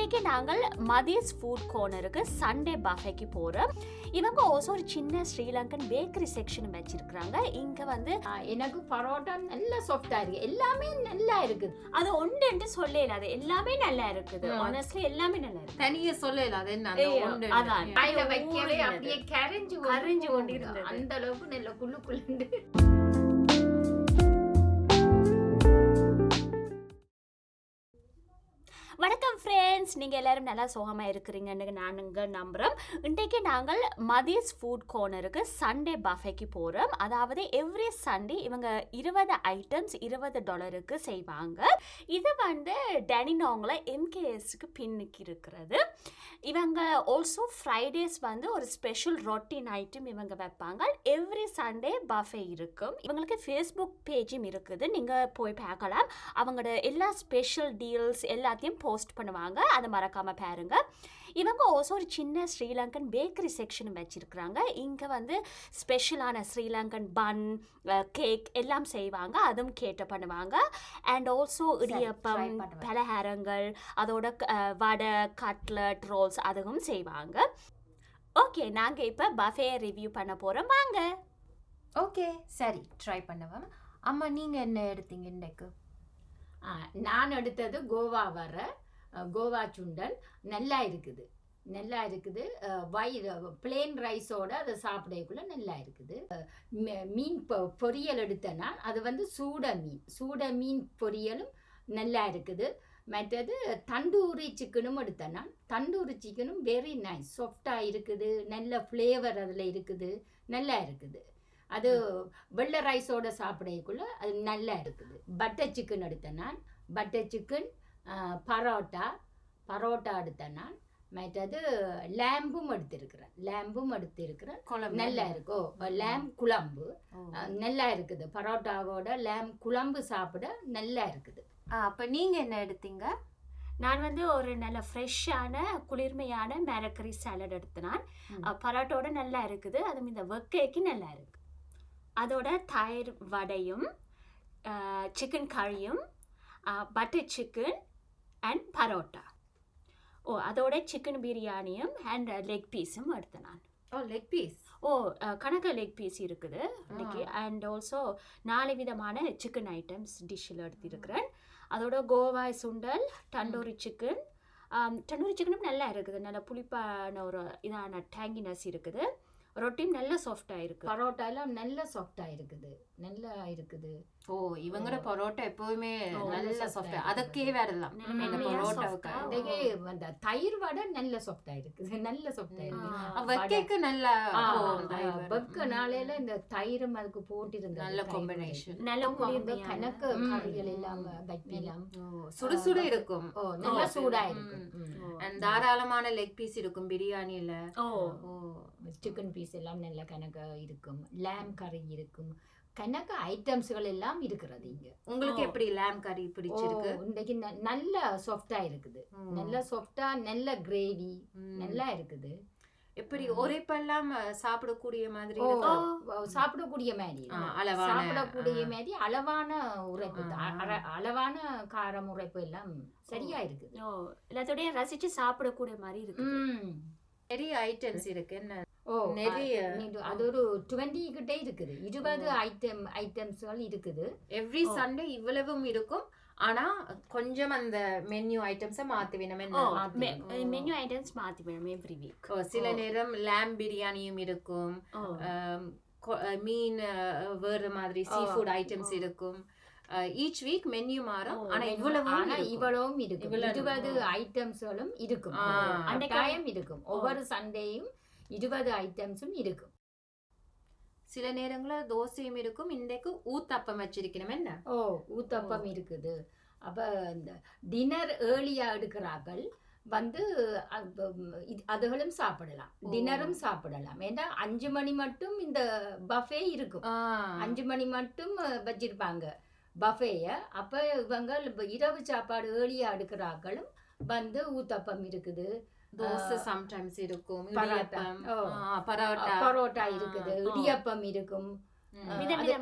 இன்றைக்கு நாங்கள் மதியஸ் food கோர்னருக்கு Sunday பஃபேக்கு போகிறோம் இவங்க ஓசோ ஒரு சின்ன ஸ்ரீலங்கன் பேக்கரி செக்ஷன் வச்சிருக்கிறாங்க. இங்கே வந்து எனக்கு பரோட்டா நல்லா சாஃப்டா இருக்கு. எல்லாமே நல்லா இருக்குது அது ஒன்றுன்ட்டு சொல்லல அது எல்லாமே நல்லா இருக்குது. ஆனஸ்ட்லி எல்லாமே நல்லா இருக்கு. தனியே சொல்லல அது என்ன அந்த ஏய், ஒன்று அதான். வாயில அது வைக்கவே ஊறினது. அப்படியே கரைஞ்சு கரைஞ்சு கொண்டு. அந்த அளவுக்கு நல்ல குள்ளு குள்ளுண்டு வணக்கம் ஃப்ரெண்ட்ஸ் நீங்கள் எல்லோரும் நல்லா சுகமாக இருக்கிறீங்கன்னு நானுங்க நம்புகிறோம் இன்றைக்கு நாங்கள் மதியஸ் ஃபுட் கார்னருக்கு சண்டே பஃபேக்கு போகிறோம் அதாவது எவ்ரி சண்டே இவங்க இருபது ஐட்டம்ஸ் இருபது டாலருக்கு செய்வாங்க. இது வந்து டெனினோங்கில் எம்கேஎஸ்க்கு பின்னுக்கு இருக்கிறது இவங்க ஆல்சோ ஃப்ரைடேஸ் வந்து ஒரு ஸ்பெஷல் ரொட்டீன் ஐட்டம் இவங்க வைப்பாங்க. எவ்ரி சண்டே பஃபே இருக்கும். இவங்களுக்கு ஃபேஸ்புக் பேஜும் இருக்குது. நீங்கள் போய் பார்க்கலாம். அவங்களோட எல்லா ஸ்பெஷல் டீல்ஸ் எல்லாத்தையும் போ போஸ்ட் பண்ணுவாங்க. அதை மறக்காமல் பாருங்க. இவங்க ஓசோ ஒரு சின்ன ஸ்ரீலங்கன் பேக்கரி செக்ஷன் வச்சிருக்கிறாங்க. இங்கே வந்து ஸ்பெஷலான ஸ்ரீலங்கன் பன் கேக் எல்லாம் செய்வாங்க. அதுவும் கேட்ட பண்ணுவாங்க. அண்ட் ஆல்சோ இடியப்பம். பலகாரங்கள் அதோட வடை கட்லட் ரோல்ஸ் அதுவும் செய்வாங்க. ஓகே நாங்கள் இப்போ பஃபே ரிவ்யூ பண்ண போகிறோம் வாங்க. ஓகே சரி. ட்ரை பண்ணுவோம். அம்மா நீங்க என்ன எடுத்தீங்க இன்னைக்கு? ஆ, நான் எடுத்தது கோவா வர கோவா சுண்டல் நல்லா இருக்குது. நல்லா இருக்குது. அ, வயிறு பிளேன் ரைஸோட அதை சாப்பிடக்குள்ள நல்லா இருக்குது. மீன் பொ- பொரியல் எடுத்தேன்னா அது வந்து சூட மீன். சூட மீன் பொரியலும் நல்லா இருக்குது. மற்றது தண்டூரி சிக்கனும் எடுத்தேன்னா தண்டூரி சிக்கனும் வெரி நைஸ் சாஃப்டாக இருக்குது. நல்ல ஃப்ளேவர் அதில் இருக்குது. நல்லா இருக்குது. அது வெள்ளை ரைஸோட சாப்பிடக்குள்ள அது நல்லா இருக்குது. பட்டர் சிக்கன் எடுத்தேன் நான். பட்டர் சிக்கன் பரோட்டா பரோட்டா எடுத்தேன் நான். மற்றது லேம்பும் எடுத்திருக்கிறேன். லேம்பும் எடுத்திருக்கிறேன். குழம்பு. நல்லா இருக்கு. லேம் குழம்பு. நல்லா இருக்குது. பரோட்டாவோட லேம் குழம்பு சாப்பிட நல்லா இருக்குது. அப்ப நீங்க என்ன எடுத்தீங்க? நான் வந்து ஒரு நல்ல ஃப்ரெஷ்ஷான குளிர்மையான மேரக்கறி சாலட் எடுத்தேன் ம். பரோட்டோட நல்லா இருக்குது. அதுவும் இந்த வெக்கைக்கு நல்லா இருக்கு. அதோட தயிர் வடையும் சிக்கன் கறியும் பட்டர் சிக்கன் அண்ட் பரோட்டா ஓ அதோட சிக்கன் பிரியாணியும் அண்ட் லெக் பீஸும் எடுத்தேன் நான். ஓ லெக் பீஸ் ஓ கணக்கு லெக் பீஸ் இருக்குது இன்னைக்கு அண்ட் ஆல்சோ நாலு விதமான சிக்கன் ஐட்டம்ஸ் டிஷ்ஷில் எடுத்திருக்கிறேன். அதோட கோவாய் சுண்டல் தண்டூரி சிக்கன் தண்டூரி சிக்கனும் நல்லா இருக்குது. நல்ல புளிப்பான ஒரு இதான டேங்கினஸ் இருக்குது. ரொட்டியும் நல்ல சாஃப்டாக இருக்குது பரோட்டா எல்லாம் நல்ல சாஃப்டாக இருக்குது நல்லா இருக்குது. ஓ இவங்களோட பரோட்டா எப்பவுமே நல்ல சாஃப்ட். அதுக்கே மென்மையா பரோட்டாவுக்கு. இன்றைக்கு அந்த தயிர் வடை நல்ல சாஃப்டாக இருக்குது நல்ல சாஃப்டாக இருக்குது ஆ. வெக்கைக்கு நல்லா. வெக்க நாளையில இந்த தயிரும் அதுக்கு போட்டிருந்தது நல்ல. வடை. நல்ல. கணக்கு. கறிகள் எல்லாம் வைக்கலாம் ஓ, சுடு சுடு இருக்கும். ஓ நல்ல சூடா. இருக்கும் தாராளமான லெக் பீஸ் இருக்கும் பிரியாணியில. ஓ. ஓ. சிக்கன் பீஸ் எல்லாம் நல்ல கணக்கு இருக்கும். லேம் கறி இருக்கும். கணக்கு ஐட்டம்ஸ்கள் எல்லாம் இருக்கிறது இங்க. உங்களுக்கு. எப்படி லேம் கறி பிடிச்சிருக்கு? இன்றைக்கு நல்ல சாஃப்டா இருக்குது. நல்ல சாஃப்டா நல்ல கிரேவி. நல்லா இருக்குது. எப்படி ஒரே பல்லாம் சாப்பிடக்கூடிய மாதிரி சாப்பிடக்கூடிய மாதிரி சாப்பிடக்கூடிய. மாதிரி அளவான உரைப்பு. அளவான காரம் உரைப்பு எல்லாம் சரியா இருக்குது. எல்லாத்தோடய ரசித்து சாப்பிடக்கூடிய மாதிரி இருக்குது. ம். நிறைய ஐட்டம்ஸ் இருக்கு. ஓ நிறைய. அது ஒரு டுவெண்ட்டி கிட்டே இருக்குது. இருபது ஐட்டம் ஐட்டம்ஸ்கள் இருக்குது. எவ்ரி. சண்டே இவ்வளவும் இருக்கும். ஆனா கொஞ்சம் அந்த மெனு ஐட்டம்ஸை மாத்தி வேணும். மாத்தி மெனு ஐட்டம்ஸ் மாற்றி வேணும் எவ்ரி வீக் சில. நேரம் lamb பிரியாணியும் இருக்கும். மீன் வேறு மாதிரி சீ ஃபுட் ஐட்டம்ஸ் இருக்கும். ஈச் வீக் மெனு மாறும். ஆனா menu. இவ்வளவும் ஆனா. இவ்வளவும் இருக்கும். இவ்வளவு இருபது. ஐட்டம்ஸ்களும் இருக்கும். கட்டாயம் இருக்கும். ஒவ்வொரு சண்டேயும் இருபது ஐட்டம்ஸும் இருக்கும். சில நேரங்கள்ல தோசையும் இருக்கும். இன்றைக்கு ஊத்தப்பம் வச்சிருக்கணும். என்ன? ஓ ஊத்தப்பம் இருக்குது. அப்ப இந்த டின்னர் ஏர்லியா எடுக்கிறார்கள். வந்து அதுகளும் சாப்பிடலாம். டின்னரும் சாப்பிடலாம். ஏன்னா அஞ்சு மணி மட்டும் இந்த பஃபே இருக்கும். அஞ்சு மணி மட்டும் வச்சிருப்பாங்க. பஃபேய அப்ப இவங்க இரவு சாப்பாடு ஏர்லியா எடுக்கிறார்களும் வந்து ஊத்தப்பம் இருக்குது தோசை சம்டைம்ஸ் இருக்கும் பரோட்டா. இடியப்பம் ஓ. ஆ, பரோட்டா. இருக்குது. இடியப்பம் இருக்கும்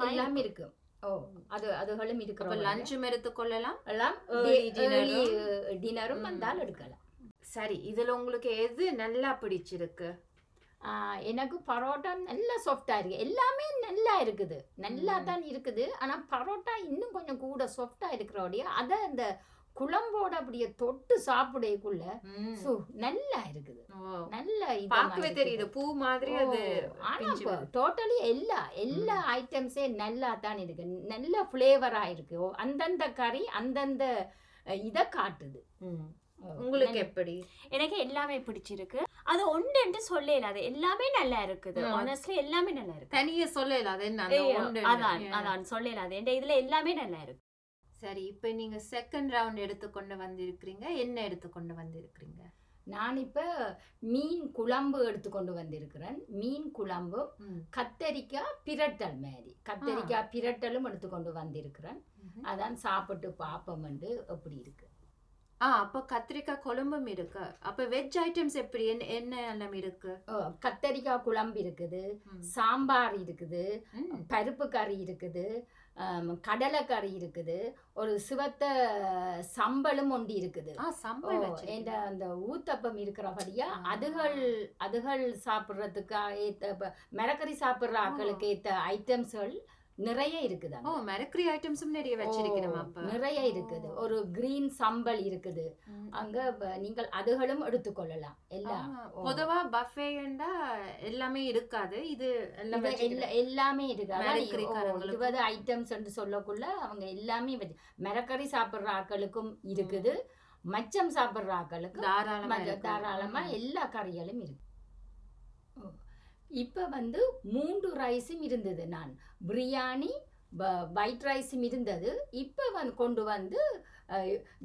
எல்லாம் இருக்கும் ஓ அது அதுகளும் அப்ப இருக்கிற லஞ்சும் எடுத்துக்கொள்ளலாம் எல்லாம். டின்னரும். வந்தால் எடுக்கலாம் சரி இதுல உங்களுக்கு எது நல்லா பிடிச்சிருக்கு எனக்கு பரோட்டா நல்லா சாஃப்டா இருக்கு எல்லாமே நல்லா இருக்குது நல்லா. தான் இருக்குது ஆனா பரோட்டா இன்னும் கொஞ்சம் கூட சாஃப்டா இருக்கிறோடைய அத அந்த குழம்போட அப்படியே தொட்டு சாப்பிடக்குள்ள. சு, நல்லா இருக்குது. நல்ல பார்க்கவே இருக்குது. தெரியுது பூ மாதிரி அது ஆனா. டோட்டலி எல்லா எல்லா ஐட்டம்ஸே நல்லா தான் இருக்கு நல்ல ஃப்ளேவரா இருக்கு அந்தந்த கறி அந்தந்த இத காட்டுது உங்களுக்கு எப்படி? எனக்கு எல்லாமே பிடிச்சிருக்கு. அது ஒன்றுன்ட்டு சொல்லல அது எல்லாமே நல்லா இருக்குது. ஆனஸ்ட்லி எல்லாமே நல்லா இருக்கு. தனியா ஏய், ஒன்று அதான். அதான் சொல்லல அது என் இதுல எல்லாமே நல்லா இருக்கு. சரி இப்ப நீங்க செகண்ட் ரவுண்ட் எடுத்துக்கொண்டு வந்திருக்கிறீங்க. என்ன எடுத்துக்கொண்டு வந்திருக்கிறீங்க? நான் இப்ப மீன் குழம்பு எடுத்துக்கொண்டு வந்திருக்கிறேன். மீன் குழம்பு. கத்தரிக்காய் பிரட்டல் மாதிரி. கத்தரிக்காய் பிரட்டலும் எடுத்துக்கொண்டு வந்திருக்கிறேன். ம்ஹும். அதான் சாப்பிட்டு பார்ப்போம் எப்படி இருக்கு. ஆ அப்ப கத்திரிக்காய் குழம்பும் இருக்கு அப்ப வெஜ் ஐட்டம்ஸ் எப்படி என்ன என்ன எல்லாம் இருக்கு கத்தரிக்காய் குழம்பு இருக்குது. சாம்பார் இருக்குது. பருப்பு கறி இருக்குது கடலை கறி இருக்குது ஒரு சிவத்த சம்பளும் ஒண்டி இருக்குது வச்சிருக்கீங்க. அந்த ஊத்தப்பம் இருக்கிறபடியா. அதுகள் அதுகள் சாப்பிடுறதுக்கு ஏத்த இப்ப மிளகறி சாப்பிடுற ஆட்களுக்கு ஏத்த ஐட்டம்ஸ்கள் நிறைய இருக்குது ஓ. மிரக்கரி ஐட்டம்ஸும் நிறைய வச்சிருக்கணும் ஓ, அப்ப நிறைய இருக்குது. ஒரு கிரீன் சம்பல் இருக்குது. அங்க நீங்கள் அதுகளும் எடுத்துக்கொள்ளலாம் எல்லாம். பொதுவா பஃபேண்டா எல்லாமே இருக்காது இது எல்லாம் இது வச்சிருக்கணும். எல்லா- எல்லாமே இருக்கு அதான் மிளகரிக்காரங்களுக்கும். ஓ, இருபது ஐட்டம்ஸ் என்று சொல்லக்குள்ள அவங்க எல்லாமே மிளகறி சாப்பிடுற ஆட்களுக்கும் இருக்குது மச்சம் சாப்பிடுற ஆட்களுக்கும் தாராளமா. தாராளமா. எல்லா கறிகளும் இருக்கு ஓ. இப்ப வந்து மூன்று ரைஸும் இருந்தது. நான் பிரியாணி ஒயிட் ரைஸும் இருந்தது. இப்ப வந்து கொண்டு வந்து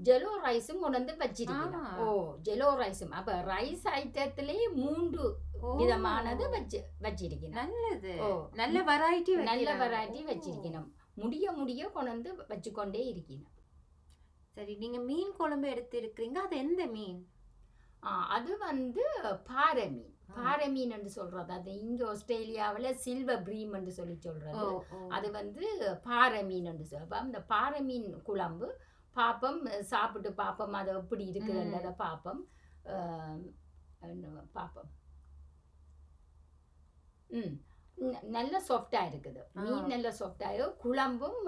ஜெலோ ரைஸும் கொண்டு வந்து வச்சிருக்கேன். ஓ ஜெலோ ரைஸும் அப்ப ரைஸ் ஐட்டத்திலேயே மூன்று. விதமானது வச்சு வச்சிருக்கேன் நல்லது. ஓ. நல்ல வெரைட்டி நல்ல வெரைட்டி வச்சிருக்கணும் முடிய முடிய கொண்டு வந்து வச்சுக்கொண்டே இருக்கணும் சரி நீங்க மீன் குழம்பு எடுத்து இருக்கிறீங்க அது எந்த மீன்? அது வந்து பாறை மீன். பாறை மீன் என்று சொல்றது அது இங்க ஆஸ்திரேலியாவுல சில்வர் பிரீம் என்று சொல்லி சொல்றது. அது வந்து பாறை மீன் என்று சொல்லுவோம் அந்த பாறை மீன் குழம்பு பாப்பம் சாப்பிட்டு பாப்பம் அது எப்படி இருக்குதுன்றத என்ன பாப்பம். ம் நல்ல சாஃப்டா இருக்குது. மீன் நல்ல சாஃப்டா இருக்கு குழம்பும்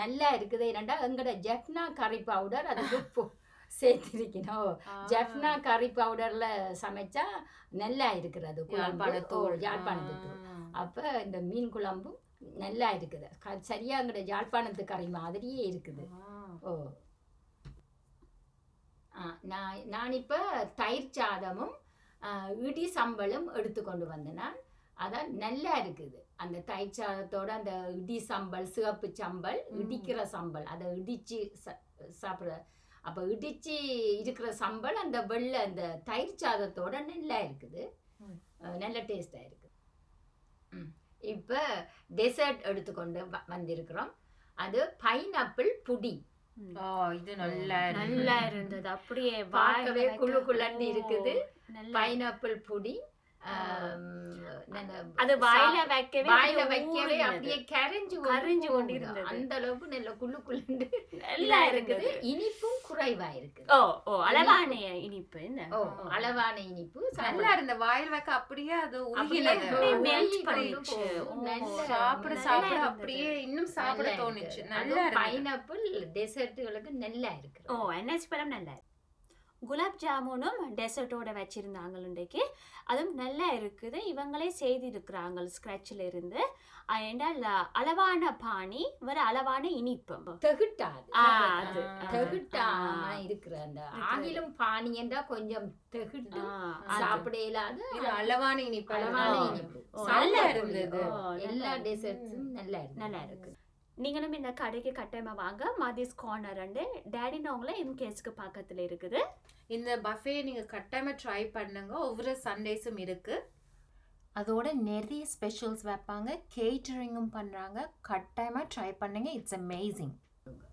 நல்லா இருக்குது. ஏன்னா எங்கட ஜெஃப்னா கறி பவுடர் அதுக்கு உப்பு. சேர்த்திருக்கணும். ஜெஃப்னா கறி பவுடர்ல சமைச்சா நல்லா இருக்கிறது யாழ்ப்பாணத்தூள். ஆ. அப்ப இந்த மீன் குழம்பும் நல்லா இருக்குது. க- சரியா அங்கட யாழ்ப்பாணத்து கறி மாதிரியே இருக்குது. ஓ. நான் நான் இப்ப தயிர் சாதமும் இடி சம்பளும் எடுத்துக்கொண்டு வந்தேன் நான் அதான் நல்லா இருக்குது. அந்த தயிர் சாதத்தோட அந்த இடி சம்பல் சிவப்பு சம்பல். இடிக்கிற சம்பல் அதை இடிச்சு ச- சாப்பிடுற அப்ப இடிச்சு இருக்கிற சம்பல் அந்த வெள்ளை அந்த தயிர் சாதத்தோட நல்லா இருக்குது. நல்ல டேஸ்டா இருக்கு ம். இப்ப டெசர்ட் எடுத்துக்கொண்டு வ- வந்திருக்கிறோம். அது பைனாப்பிள் புடி. இது நல்லா. நல்லா இருந்தது. அப்படியே பார்க்கவே குளு குளுன்னு இருக்குது. பைனாப்பிள் புடி. அது வாயில வைக்கவே வாயில அப்படியே வைக்கவே ஊறுனது. அப்படியே கரைஞ்சு கரைஞ்சு கொண்டு கொண்டு இருந்தது. அந்த அளவுக்கு நல்ல குள்ளு குள்ளுண்டு நல்லா இருக்குது இனிப்பும் குறைவா இருக்குது ஓ ஓ அளவான இனிப்பு என்ன ஓ அளவான இனிப்பு நல்லா இருந்த வாயில் வைக்க அப்படியே அது அப்படியே உருகினது அப்படியே உருகி melt கொண்டு பண்ணிடுச்சு. போகுது. ஓ, நல்ல- சாப்பிட சாப்பிட. அப்படியே இன்னும் சாப்பிட தோணுச்சு இருக்கு. நல்லா பைனாப்பிள் டெசர்ட்டுகளுக்கு நல்லா இருக்கு ஓ என்எஸ் பழம் நல்லா இருக்கு. குலாப் ஜாமுனும் டெசர்ட்டோட வச்சிருந்தாங்க இன்றைக்கு அதுவும் நல்லா இருக்குது இவங்களே செய்திருக்கிறாங்க ஸ்க்ராட்சில் இருந்து என்றால் அளவான பானி வேற அளவான இனிப்பு தெகுட்டாது. தெகுட்டாம. இருக்கிற அந்த. ஆங்கிலம் பானி என்றா கொஞ்சம் தெகுட்டு அது. சாப்பிட இயலாத இது அளவான இனிப்பு அளவான. இனிப்பு நல்லா. இருந்தது. எல்லா டெசர்ட்ஸும் நல்லா இருக்கு நல்லா இருக்கு நீங்களும் இந்த கடைக்கு கட்டாயமா வாங்க. மதிஸ் கார்னர் அண்டு டேடினவங்கள எம்கேஎஸ்க்கு பக்கத்துல இருக்குது. இந்த பஃபே நீங்க கட்டாயமா ட்ரை பண்ணுங்க. ஒவ்வொரு சண்டேஸும் இருக்கு. அதோட நிறைய ஸ்பெஷல்ஸ் வைப்பாங்க. கேட்டரிங்கும் பண்றாங்க. கட்டாயமா ட்ரை பண்ணுங்க. இட்ஸ் அமேசிங்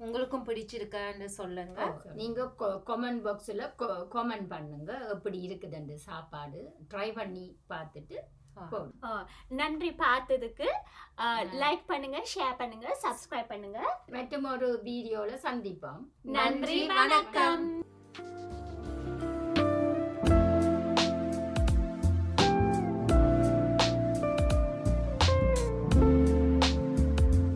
உங்களுக்கும் பிடிச்சிருக்கான்னு சொல்லுங்க. நீங்க கமெண்ட் பாக்ஸ்ல கமெண்ட் பண்ணுங்க. எப்படி இருக்குதுன்னு சாப்பாடு. ட்ரை பண்ணி பார்த்துட்டு. நன்றி பார்த்ததுக்கு. லைக் பண்ணுங்க ஷேர் பண்ணுங்க சப்ஸ்கிரைப் பண்ணுங்க. மற்றும் ஒரு வீடியோல சந்திப்போம். நன்றி வணக்கம்.